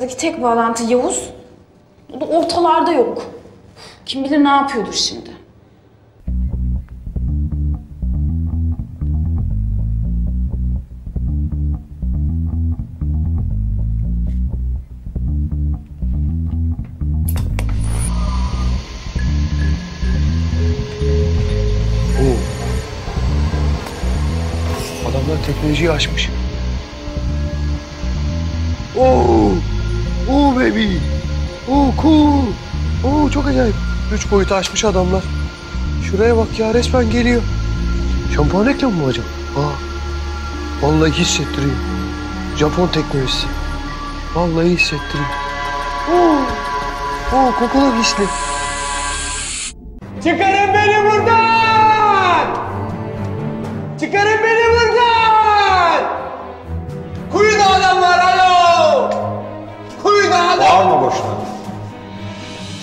Buradaki tek bağlantı Yavuz. O da ortalarda yok. Kim bilir ne yapıyordur şimdi. Oo. Adamlar teknolojiyi aşmış. Oo. Cool. Oo çok acayip. Üç boyutu aşmış adamlar. Şuraya bak ya resmen geliyor. Şampuan reklamı mı acaba? Aa. Vallahi hissettiriyor. Japon teknolojisi. Vallahi hissettiriyor. Oo. Oo kokulu hisli. Çıkarın beni buradan! Çıkarın beni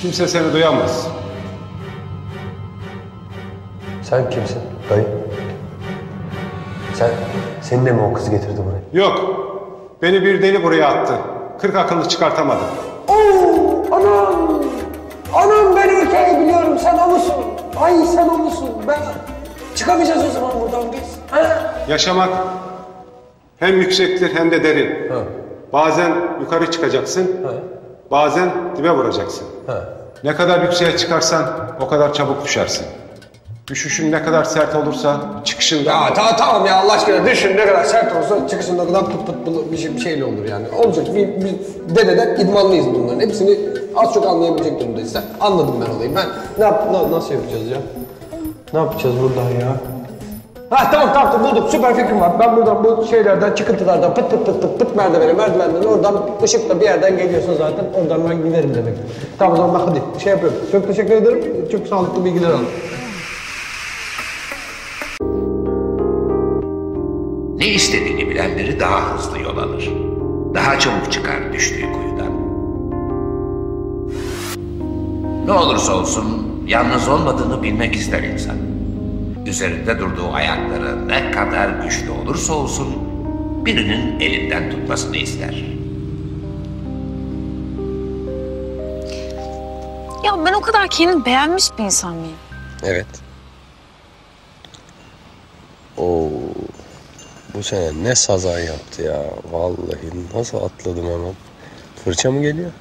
Kimse seni duyamaz. Sen kimsin dayı? Sen, seni de mi o kız getirdi buraya? Yok. Beni bir deli buraya attı. Kırk akıllı çıkartamadım. Oo, anam! Anam ben ülkeyi biliyorum sen o musun? Ay sen o musun? Ben... Çıkamayacağız o zaman buradan biz. Ha? Yaşamak hem yüksektir hem de derin. Bazen yukarı çıkacaksın. Bazen dibe vuracaksın. Ne kadar yükseğe çıkarsan o kadar çabuk düşersin. Düşüşün ne kadar sert olursa çıkışın da... Ya tamam tamam ya Allah aşkına düşün ne kadar sert olsa çıkışında o kadar pıt pıt pıt bir, şey, bir şeyle olur yani. Olacak bir, bir dededen idmanlıyız bunların. Hepsini az çok anlayabilecek durumdayız. Sen anladım ben olayı. Ben ne yap na- nasıl yapacağız ya? Ne yapacağız buradan ya? Ha tamam tamam buldum süper fikrim var. Ben buradan bu şeylerden çıkıntılardan pıt pıt pıt pıt pıt merdivene merdivenden oradan ışıkla bir yerden geliyorsun zaten oradan ben giderim demek. Tamam o zaman hadi şey yapıyorum. Çok teşekkür ederim. Çok sağlıklı bilgiler aldım. Ne istediğini bilen biri daha hızlı yol alır. Daha çabuk çıkar düştüğü kuyudan. Ne olursa olsun yalnız olmadığını bilmek ister insan. Üzerinde durduğu ayakları ne kadar güçlü olursa olsun birinin elinden tutmasını ister. Ya ben o kadar kendini beğenmiş bir insan mıyım? Evet. Oo. Bu sene ne sazan yaptı ya. Vallahi nasıl atladım hemen. Fırça mı geliyor?